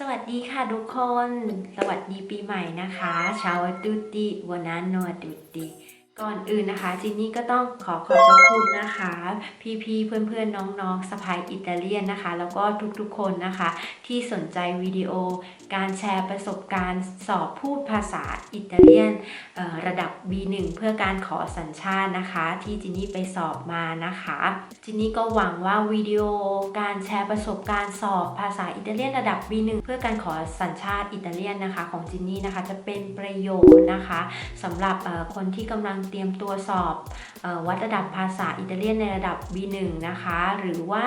สวัสดีค่ะทุกคน สวัสดีปีใหม่นะคะชาวตุติวันนันโนตุติ ก่อนอื่นนะคะจินนี่ก็ต้องขอขอบพระคุณนะคะ พี่ๆเพื่อนๆน้องๆสะพายอิตาเลียนนะคะ แล้วก็ทุกๆคนนะคะ ที่สนใจวิดีโอ การแชร์ประสบการณ์สอบพูดภาษาอิตาเลียนระดับ B1 เพื่อการขอสัญชาตินะคะ ที่จินนี่ไปสอบมานะคะจินนี่ก็หวังว่าวิดีโอการแชร์ประสบการณ์สอบภาษาอิตาเลียนระดับ B1 เพื่อการขอสัญชาติอิตาเลียนนะคะ ของจินนี่นะคะจะเป็นประโยชน์นะคะสำหรับคนที่กำลังเตรียมตัวสอบออวัดระดับภาษาอิตาเลียนในระดับ B1 นะคะ หรือว่า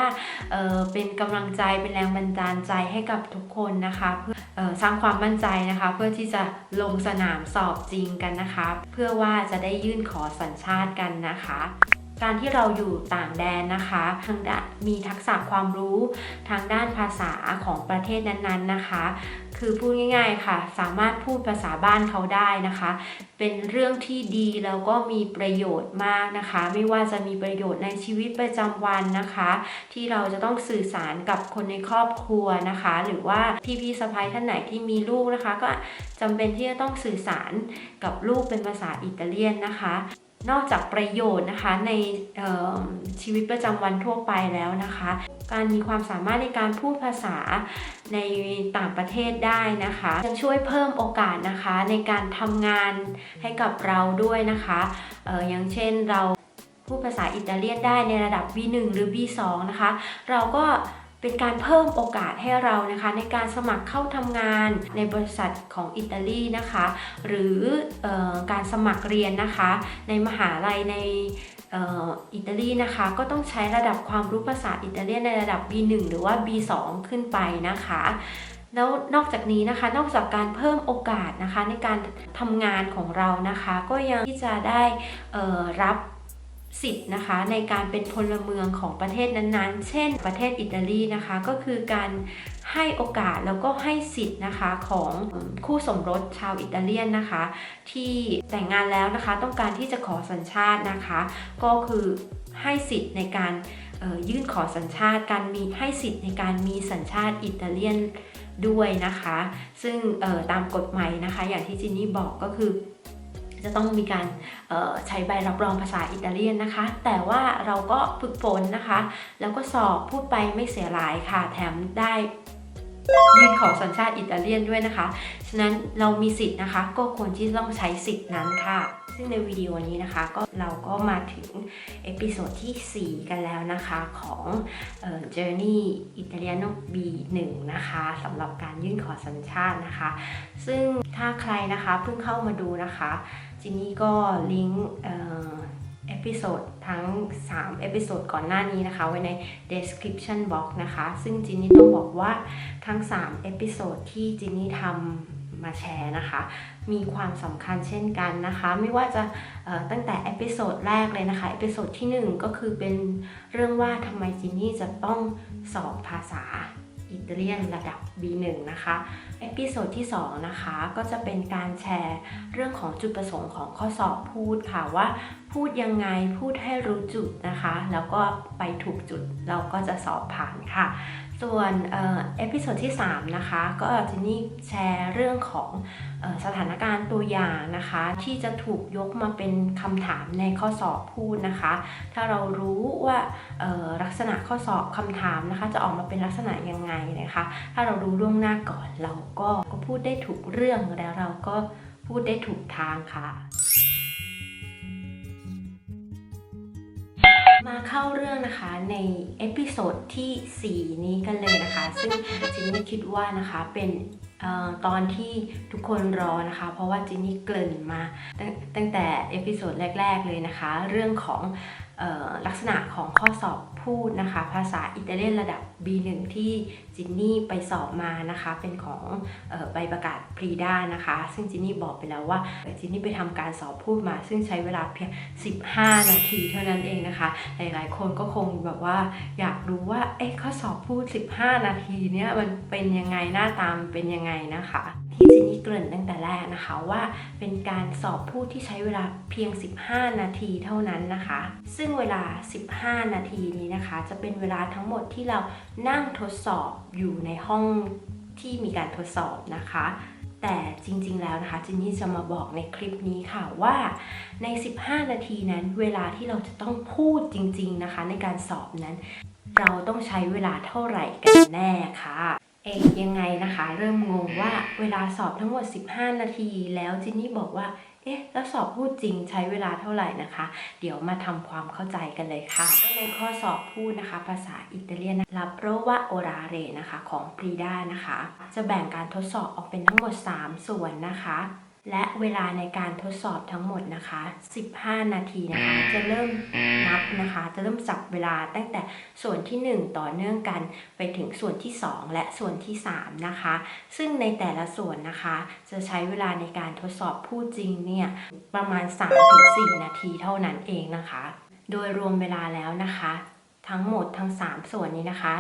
เเป็นกำลังใจเป็นแรงบันดาลใจให้กับทุกคนนะคะเพื่ออสร้างความมั่นใจนะคะ เพื่อที่จะลงสนามสอบจริงกันนะคะ เพื่อว่าจะได้ยื่นขอสัญชาติกันนะคะ การที่เราอยู่ต่างแดนนะคะทางด้านมีทักษะความรู้ทางด้านภาษาของประเทศนั้นๆนะคะ คือพูดง่ายๆค่ะ สามารถพูดภาษาบ้านเขาได้นะคะ เป็นเรื่องที่ดีแล้วก็มีประโยชน์มากนะคะ ไม่ว่าจะมีประโยชน์ในชีวิตประจำวันนะคะ ที่เราจะต้องสื่อสารกับคนในครอบครัวนะคะ หรือว่าพี่พี่สะพ้ายท่านไหนที่มีลูกนะคะ ก็จำเป็นที่จะต้องสื่อสารกับลูกเป็นภาษาอิตาเลียนนะคะ นอกจากประโยชน์นะคะในชีวิตประจำวันทั่วไปแล้วนะคะ การมีความสามารถในการพูดภาษาในต่างประเทศได้นะคะยังช่วยเพิ่มโอกาสนะคะในการทำงานให้กับเราด้วยนะคะอออย่างเช่นเราพูดภาษาอิตาเลียนได้ในระดับ B1 หรือ B2 นะคะ เราก็ เป็นการเพิ่มโอกาสให้เรานะคะในการสมัครเข้าทำงานในบริษัทของอิตาลีนะคะ หรือออการสมัครเรียนนะคะ ในมหาลัยในอิตาลีนะคะก็ต้องใช้ระดับความรู้ภาษาอิตาเลียนในระดับ B1 หรือว่า B2 ขึ้นไปนะคะแล้วนอกจากนี้นะคะนอกจากการเพิ่มโอกาสนะคะในการทำงานของเรานะคะ ก็ยังที่จะได้รับ สิทธิ์นะคะในการเป็นพลเมืองของประเทศนั้นๆ เช่น ประเทศอิตาลีนะคะก็คือการให้โอกาสแล้วก็ให้สิทธิ์นะคะของคู่สมรสชาวอิตาเลียนนะคะ ที่แต่งงานแล้วนะคะต้องการที่จะขอสัญชาตินะคะ ก็คือให้สิทธิ์ในการออยื่นขอสัญชาติการมีให้สิทธิ์ในการมีสัญชาติอิตาเลียนด้วยนะคะ ซึ่งออตามกฎหมายนะคะ อย่างที่จินนี่บอกก็คือ จะต้องมีการใช้ใบรับรองภาษาอิตาเลียนนะคะ แต่ว่าเราก็ฝึกฝนนะคะ แล้วก็สอบพูดไปไม่เสียหลายค่ะ แถมได้ยื่นขอสัญชาติอิตาเลียนด้วยนะคะ ฉะนั้นเรามีสิทธิ์นะคะ ก็ควรที่จะต้องใช้สิทธิ์นั้นค่ะ ซึ่งในวิดีโอนี้นะคะก็เราก็มาถึงเอพิโซดที่ 4 กันแล้วนะคะของเอ่อ Journey Italiano B1 นะคะสำหรับการยื่นขอสัญชาตินะคะ ซึ่งถ้าใครนะคะเพิ่งเข้ามาดูนะคะจินนี่ก็ลิงก์เอพิโซดทั้ง 3 เอพิโซดก่อนหน้านี้นะคะ ไว้ใน description box นะคะ ซึ่งจินนี่ต้องบอกว่าทั้ง 3 เอพิโซดที่จินนี่ทำ มาแชร์นะคะ มีความสำคัญเช่นกันนะคะ ไม่ว่าจะตั้งแต่เอพิโซดแรกเลยนะคะเอพิโซดที่ 1 ก็คือเป็นเรื่องว่าทำไมจินนี่จะต้องสอบภาษาอิตาเลียนระดับ B1 นะคะเอพิโซดที่ 2 นะคะ ก็จะเป็นการแชร์เรื่องของจุดประสงค์ของข้อสอบพูดค่ะว่า พูดยังไงพูดให้รู้จุดนะคะ แล้วก็ไปถูกจุดเราก็จะสอบผ่านค่ะ ส่วนเอพิโซดที่ 3 นะคะ ก็จะนี่แชร์เรื่องของอสถานการณ์ตัวอย่างนะคะ ที่จะถูกยกมาเป็นคำถามในข้อสอบพูดนะคะ ถ้าเรารู้ว่าลักษณะข้อสอบคำถามนะคะ จะออกมาเป็นลักษณะยังไงนะคะ ถ้าเรารู้ล่วงหน้าก่อนเราก็พูดได้ถูกเรื่องแล้วเราก็พูดได้ถูกทางค่ะ มาเข้าเรื่องนะคะในเอพิโซดที่ 4 นี้กันเลยนะคะ ซึ่งจินนี่คิดว่านะคะเป็นออตอนที่ทุกคนรอนะคะ เพราะว่าจินนี่เกริ่นมาตั้งตั้งแต่เอพิโซดแรก ๆ เลยนะคะ เรื่องของ ลักษณะของข้อสอบพูดนะคะ ภาษาอิตาเลียนระดับ B1 ที่จินนี่ไปสอบมานะคะ เป็นของออใบประกาศพรีด้านะคะ ซึ่งจินนี่บอกไปแล้วว่าจินนี่ไปทำการสอบพูดมา ซึ่งใช้เวลาเพียง 15 นาทีเท่านั้นเองนะคะ หลายๆ คนก็คงแบบว่าอยากรู้ว่าเอ๊ะข้อสอบพูด 15 นาทีเนี้ยมันเป็นยังไงหน้าตามเป็นยังไงนะคะ นนี่เกริ่นตั้งแต่แรกนะคะว่าเป็นการสอบพูดที่ใช้เวลาเพียง 15 นาทีเท่านั้นนะคะ ซึ่งเวลา 15 นาทีนี้นะคะ จะเป็นเวลาทั้งหมดที่เรานั่งทดสอบอยู่ในห้องที่มีการทดสอบนะคะ แต่จริงๆแล้วนะคะจินนี่จะมาบอกในคลิปนี้ค่ะว่าใน 15 นาทีนั้น เวลาที่เราจะต้องพูดจริง ๆนะคะ ในการสอบนั้น เราต้องใช้เวลาเท่าไหร่กันแน่ค่ะ เอกยังไงนะคะ เริ่มงงว่าเวลาสอบทั้งหมด 15 นาที แล้วจินนี่บอกว่า เอ๊ะ แล้วสอบพูดจริงใช้เวลาเท่าไหร่นะคะ เดี๋ยวมาทำความเข้าใจกันเลยค่ะ ในข้อสอบพูดนะคะ ภาษาอิตาเลียนลาโปรวาโอราเรนะคะ ของปรีดานะคะ จะแบ่งการทดสอบออกเป็นทั้งหมด 3 ส่วนนะคะ และเวลาในการทดสอบทั้งหมดนะคะ 15 นาทีนะคะ จะเริ่มนับนะคะ จะเริ่มจับเวลาตั้งแต่ส่วนที่ 1 ต่อเนื่องกันไปถึงส่วนที่ 2 และส่วนที่ 3 นะคะ ซึ่งในแต่ละส่วนนะคะ จะใช้เวลาในการทดสอบพูดจริงเนี่ยประมาณ 3-4 นาทีเท่านั้นเองนะคะ โดยรวมเวลาแล้วนะคะ ทั้งหมดทั้ง 3 ส่วนนี้นะคะ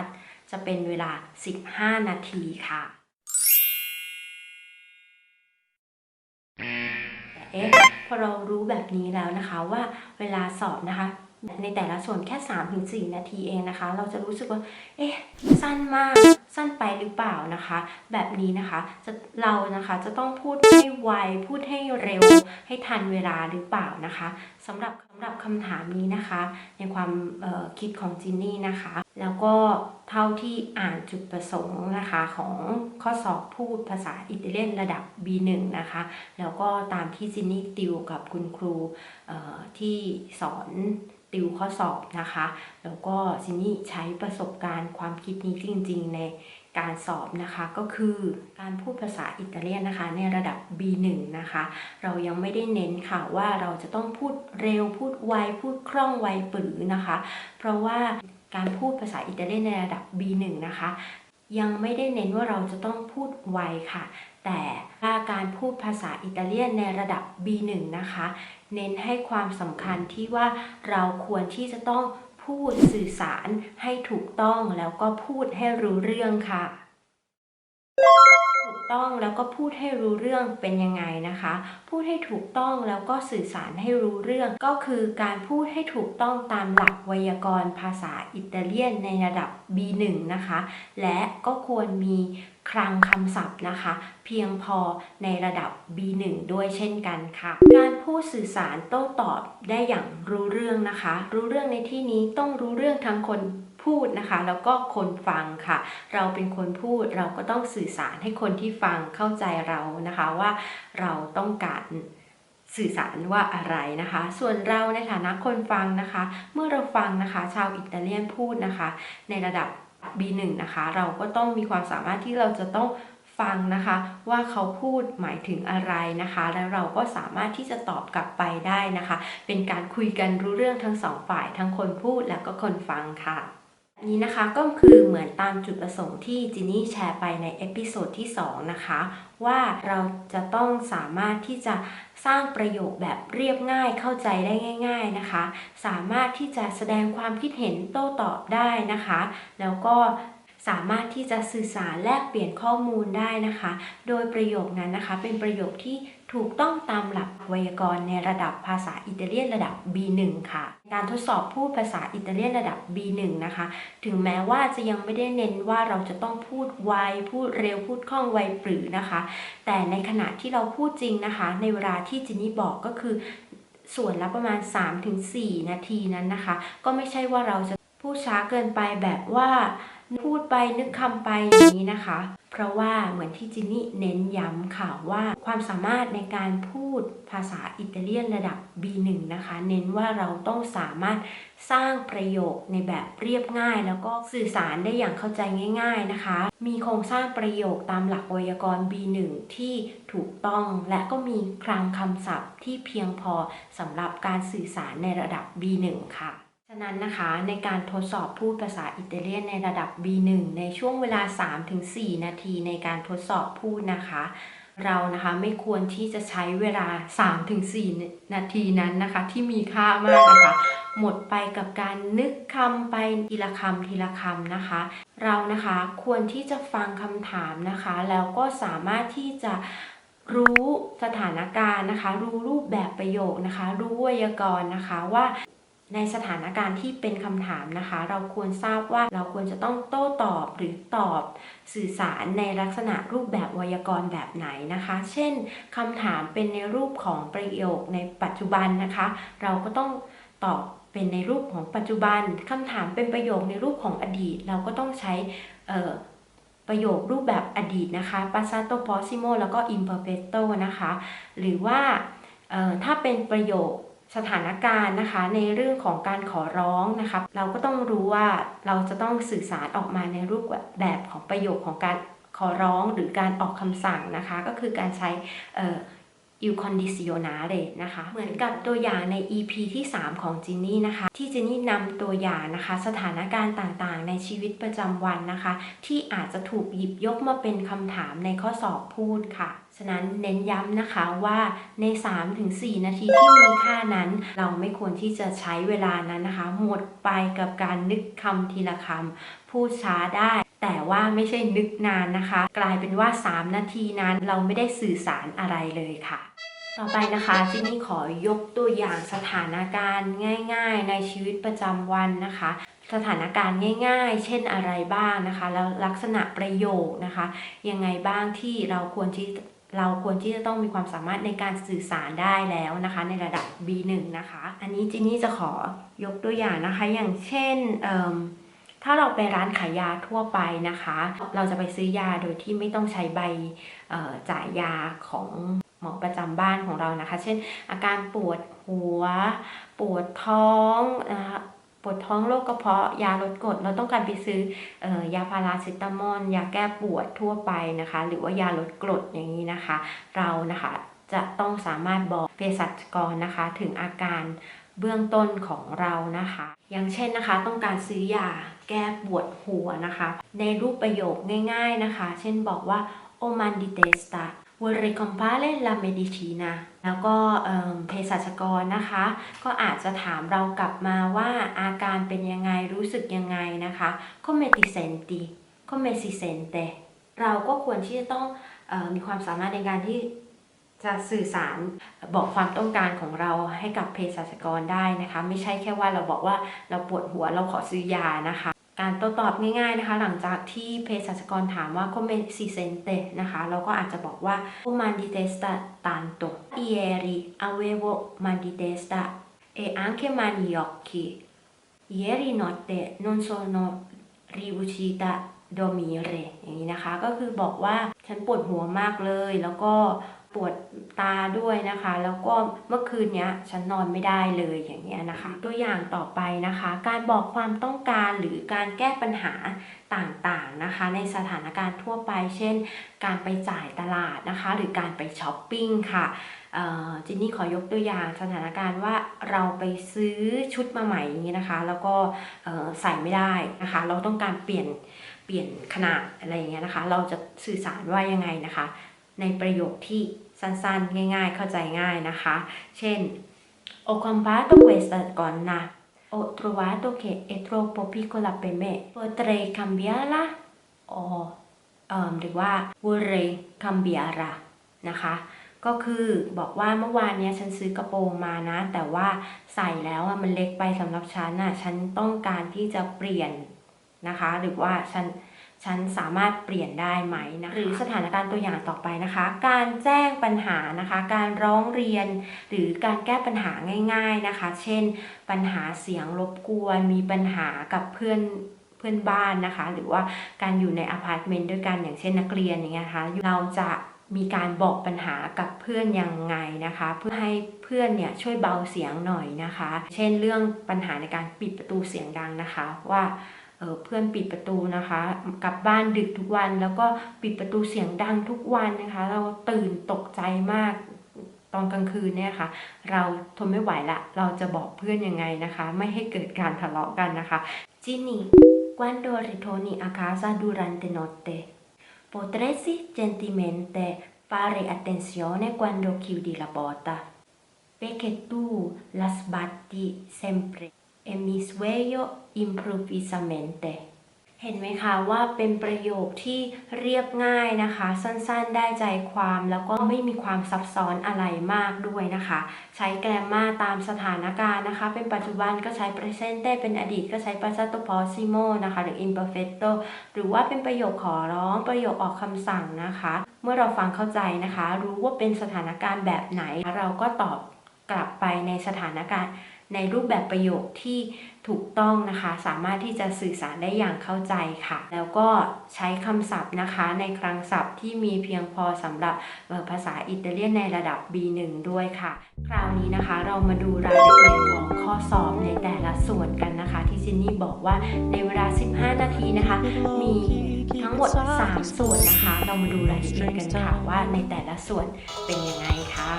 จะเป็นเวลา 15 นาทีค่ะ พอเรารู้แบบนี้แล้วนะคะว่าเวลาสอบนะคะ ในแต่ละส่วนแค่ 3-4 นาทีเองนะคะ เราจะรู้สึกว่า เอ๊ะ สั้นมาก สั้นไปหรือเปล่านะคะ แบบนี้นะคะจะเรานะคะจะต้องพูดให้ไวพูดให้เร็ว ให้ทันเวลาหรือเปล่านะคะสำหรับสำหรับคำถามนี้นะคะ ในความคิดของจินนี่นะคะ แล้วก็เท่าที่อ่านจุดประสงค์นะคะของข้อสอบพูดภาษาอิตาเลียนระดับ B1 นะคะ แล้วก็ตามที่จินนี่ติวกับคุณครูที่สอนติวข้อสอบนะคะแล้วก็จินนี่ใช้ประสบการณ์ความคิดนี้จริง ๆ ในการสอบนะคะก็คือการพูดภาษาอิตาเลียนนะคะ ในระดับ B1 นะคะ เรายังไม่ได้เน้นค่ะว่าเราจะต้องพูดเร็วพูดไวพูดคล่องไวปรือนะคะ เพราะว่าการพูดภาษาอิตาเลียนในระดับ B1 นะคะ ยังไม่ได้เน้นว่าเราจะต้องพูดไวค่ะ แต่ถ้าการพูดภาษาอิตาเลียนในระดับ B1 นะคะ เน้นให้ความสำคัญที่ว่าเราควรที่จะต้อง พูดสื่อสารให้ถูกต้องแล้วก็พูดให้รู้เรื่องค่ะ ต้องแล้วก็พูดให้รู้เรื่องเป็นยังไงนะคะ พูดให้ถูกต้องแล้วก็สื่อสารให้รู้เรื่อง ก็คือการพูดให้ถูกต้องตามหลักไวยากรณ์ภาษาอิตาเลียนในระดับ B1 นะคะ และก็ควรมีคลังคำศัพท์นะคะ เพียงพอในระดับ B1 ด้วยเช่นกันค่ะ การพูดสื่อสารโต้ตอบได้อย่างรู้เรื่องนะคะ รู้เรื่องในที่นี้ต้องรู้เรื่องทั้งคน พูดนะคะ แล้วก็คนฟังค่ะ เราเป็นคนพูดเราก็ต้องสื่อสารให้คนที่ฟังเข้าใจเรานะคะว่าเราต้องการสื่อสารว่าอะไรนะคะ ส่วนเราในฐานะคนฟังนะคะ เมื่อเราฟังนะคะ ชาวอิตาเลียนพูดนะคะ ในระดับ B1 นะคะ เราก็ต้องมีความสามารถที่เราจะต้องฟังนะคะว่าเขาพูดหมายถึงอะไรนะคะ แล้วเราก็สามารถที่จะตอบกลับไปได้นะคะ เป็นการคุยกันรู้เรื่องทั้งสองฝ่ายทั้งคนพูดและก็คนฟังค่ะ นี้นะคะก็คือเหมือนตามจุดประสงค์ที่จินนี่แชร์ไปในเอพิโซดที่ 2 นะคะ ว่าเราจะต้องสามารถที่จะสร้างประโยคแบบเรียบง่ายเข้าใจได้ง่าย ๆนะคะ สามารถที่จะแสดงความคิดเห็นโต้ตอบได้นะคะ แล้วก็ สามารถที่จะสื่อสารแลกเปลี่ยนข้อมูลได้นะคะ โดยประโยคนั้นนะคะ เป็นประโยคที่ถูกต้องตามหลักไวยากรณ์ในระดับภาษาอิตาเลียนระดับ B1 ค่ะ การทดสอบพูดภาษาอิตาเลียนระดับ B1 นะคะ ถึงแม้ว่าจะยังไม่ได้เน้นว่าเราจะต้องพูดไว พูดเร็ว พูดคล่องไวปรือนะคะ แต่ในขณะที่เราพูดจริงนะคะ ในเวลาที่จินนี่บอกก็คือส่วนละประมาณ 3-4 นาทีนั้นนะคะ ก็ไม่ใช่ว่าเราจะ พูดช้าเกินไปแบบว่าพูดไปนึกคำไปอย่างนี้นะคะ เพราะว่าเหมือนที่จินนี่เน้นย้ำค่ะว่าความสามารถในการพูดภาษาอิตาเลียนระดับ B1 นะคะ เน้นว่าเราต้องสามารถสร้างประโยคในแบบเรียบง่าย แล้วก็สื่อสารได้อย่างเข้าใจง่าย ๆนะคะ มีโครงสร้างประโยคตามหลักไวยากรณ์ B1 ที่ถูกต้องและก็มีคลังคำศัพท์ที่เพียงพอสำหรับการสื่อสารในระดับ B1 ค่ะ ฉะนั้นนะคะในการทดสอบพูดภาษาอิตาเลียนในระดับ B1 ในช่วงเวลา 3-4 นาทีในการทดสอบพูดนะคะเรานะคะไม่ควรที่จะใช้เวลา 3-4 นาทีนั้นนะคะ ที่มีค่ามากนะคะ หมดไปกับการนึกคำไปทีละคำทีละคำนะคะ เรานะคะควรที่จะฟังคำถามนะคะ แล้วก็สามารถที่จะรู้สถานการณ์นะคะ รู้รูปแบบประโยคนะคะ รู้ไวยากรณ์นะคะว่า ในสถานการณ์ที่เป็นคำถามนะคะ เราควรทราบว่าเราควรจะต้องโต้ตอบหรือตอบสื่อสารในลักษณะรูปแบบไวยากรณ์แบบไหนนะคะ เช่นคำถามเป็นในรูปของประโยคในปัจจุบันนะคะ เราก็ต้องตอบเป็นในรูปของปัจจุบันคำถามเป็นประโยคในรูปของอดีต เราก็ต้องใช้ประโยครูปแบบอดีตนะคะ passato prossimo แล้วก็ imperfecto นะคะ หรือว่าถ้าเป็นประโยค สถานการณ์นะคะ ในเรื่องของการขอร้องนะคะเราก็ต้องรู้ว่าเราจะต้องสื่อสารออกมาในรูปแบบของประโยคของการขอร้องหรือการออกคำสั่งนะคะ ก็คือการใช้ อ่อ il condizionale นะคะ เหมือนกับตัวอย่างใน EP ที่ 3 ของจินนี่นะคะ ที่จินนี่นำตัวอย่างนะคะ สถานการณ์ต่างๆ ในชีวิตประจำวันนะคะ ที่อาจจะถูกหยิบยกมาเป็นคำถามในข้อสอบพูดค่ะฉะนั้นเน้นย้ำนะคะว่าใน 3-4 นาทีที่มีค่านั้น เราไม่ควรที่จะใช้เวลานั้นนะคะ หมดไปกับการนึกคำทีละคำพูดช้าได้ แต่ว่าไม่ใช่นึกนานนะคะ กลายเป็นว่า 3 นาทีนั้นเราไม่ได้สื่อสารอะไรเลยค่ะ ต่อไปนะคะจินนี่ขอยกตัวอย่างสถานการณ์ง่าย ๆ ในชีวิตประจำวันนะคะ สถานการณ์ง่าย ๆ เช่นอะไรบ้างนะคะ แล้วลักษณะประโยคนะคะ ยังไงบ้างที่เราควรที่เราควรที่จะต้องมีความสามารถในการสื่อสารได้แล้วนะคะ ในระดับ B1 นะคะ อันนี้จินนี่จะขอยกตัวอย่างนะคะ อย่างเช่นเอิ่ม ถ้าเราไปร้านขายยาทั่วไปนะคะ เราจะไปซื้อยาโดยที่ไม่ต้องใช้ใบจ่ายยาของหมอประจำบ้านของเรานะคะ เช่น อาการปวดหัว ปวดท้องนะคะปวดท้องโรคกระเพาะยาลดกรดเราต้องการไปซื้อออยาพาราเซตามอลยาแก้ปวดทั่วไปนะคะ หรือว่ายาลดกรดอย่างนี้นะคะ เรานะคะจะต้องสามารถบอกเภสัชกรนะคะ ถึงอาการเบื้องต้นของเรานะคะ อย่างเช่นนะคะ ต้องการซื้อยา แก้ปวดหัวนะคะ ในรูปประโยคง่ายๆนะคะ เช่นบอกว่า o man di testa vorrei comprare la medicina แล้วก็เภสัชกรนะคะ ก็อาจจะถามเรากลับมาว่าอาการเป็นยังไงรู้สึกยังไงนะคะ come ti senti come si sente เราก็ควรที่จะต้องออมีความสามารถในการที่จะสื่อสารบอกความต้องการของเราให้กับเภสัชกรได้นะคะ ไม่ใช่แค่ว่าเราบอกว่าเราปวดหัวเราขอซื้อยานะคะ การโต้ตอบง่ายๆนะคะ หลังจากที่เภสัชกรถามว่า come si sente นะคะ เราก็อาจจะบอกว่า o mal di testa tanto ieri avevo mal di testa e anche mal gli occhi ieri notte non sono riuscita dormire อย่างนี้นะคะ ก็คือบอกว่าฉันปวดหัวมากเลย แล้วก็ ปวดตาด้วยนะคะ แล้วก็เมื่อคืนเนี้ยฉันนอนไม่ได้เลยอย่างเงี้ยนะคะ ตัวอย่างต่อไปนะคะ การบอกความต้องการหรือการแก้ปัญหาต่างๆนะคะ ในสถานการณ์ทั่วไป เช่น การไปจ่ายตลาดนะคะ หรือการไปช้อปปิ้งค่ะเอ่อจินนี่ขอยกตัวอย่างสถานการณ์ว่าเราไปซื้อชุดมาใหม่อย่างนี้นะคะ แล้วก็เอ่อใส่ไม่ได้นะคะ เราต้องการเปลี่ยนเปลี่ยนขนาดอะไรอย่างเงี้ยนะคะ เราจะสื่อสารว่ายังไงนะคะ ในประโยคที่สั้นๆ ง่าย ๆ เข้าใจง่ายนะคะ เช่น Ho comprato questa gonna Ho trovato che è troppo piccola per me Potrei cambiarla o เอ่อหรือว่า vorrei cambiarla นะคะก็คือบอกว่าเมื่อวานเนี้ยฉันซื้อกระโปรงมานะ แต่ว่าใส่แล้วอะมันเล็กไปสำหรับฉันน่ะฉันต้องการที่จะเปลี่ยนนะคะ หรือว่าฉัน ฉันสามารถเปลี่ยนได้ไหมนะหรือสถานการณ์ตัวอย่างต่อไปนะคะ การแจ้งปัญหานะคะ การร้องเรียน หรือการแก้ปัญหาง่าย ๆนะคะ เช่น ปัญหาเสียงรบกวน มีปัญหากับเพื่อนเพื่อนบ้านนะคะ หรือว่าการอยู่ในอพาร์ตเมนต์ด้วยกันอย่างเช่นนักเรียนอย่างเงี้ยนะคะเราจะมีการบอกปัญหากับเพื่อนยังไงนะคะ เพื่อให้เพื่อนเนี่ยช่วยเบาเสียงหน่อยนะคะ เช่นเรื่องปัญหาในการปิดประตูเสียงดังนะคะว่า เออเพื่อนปิดประตูนะคะ กลับบ้านดึกทุกวันแล้วก็ปิดประตูเสียงดังทุกวันนะคะ เราตื่นตกใจมากตอนกลางคืนเนี่ยค่ะ เราทนไม่ไหวละ เราจะบอกเพื่อนยังไงนะคะ ไม่ให้เกิดการทะเลาะกันนะคะจินี่ quando ritorni a casa durante notte potresti gentilmente fare attenzione quando chiudi la porta perché tu la sbatti sempre e mi sveglio improvvisamente เห็นไหมคะว่าเป็นประโยคที่เรียบง่ายนะคะ สั้นๆได้ใจความแล้วก็ไม่มีความซับซ้อนอะไรมากด้วยนะคะ ใช้แกรมมาตามสถานการณ์นะคะ เป็นปัจจุบันก็ใช้ presente เป็นอดีตก็ใช้ passato prossimo นะคะ หรือ imperfecto หรือว่าเป็นประโยคขอร้องประโยคออกคำสั่งนะคะ เมื่อเราฟังเข้าใจนะคะ รู้ว่าเป็นสถานการณ์แบบไหน เราก็ตอบกลับไปในสถานการณ์ ในรูปแบบประโยคที่ถูกต้องนะคะ สามารถที่จะสื่อสารได้อย่างเข้าใจค่ะ แล้วก็ใช้คำศัพท์นะคะในคลังศัพท์ที่มีเพียงพอสำหรับภาษาอิตาเลียนในระดับ B1 ด้วยค่ะ คราวนี้นะคะเรามาดูรายละเอียดของข้อสอบในแต่ละส่วนกันนะคะ ที่ซินนี่บอกว่าในเวลา 15 นาทีนะคะ มีทั้งหมด 3 ส่วนนะคะ เรามาดูรายละเอียดกันค่ะว่าในแต่ละส่วนเป็นยังไงค่ะ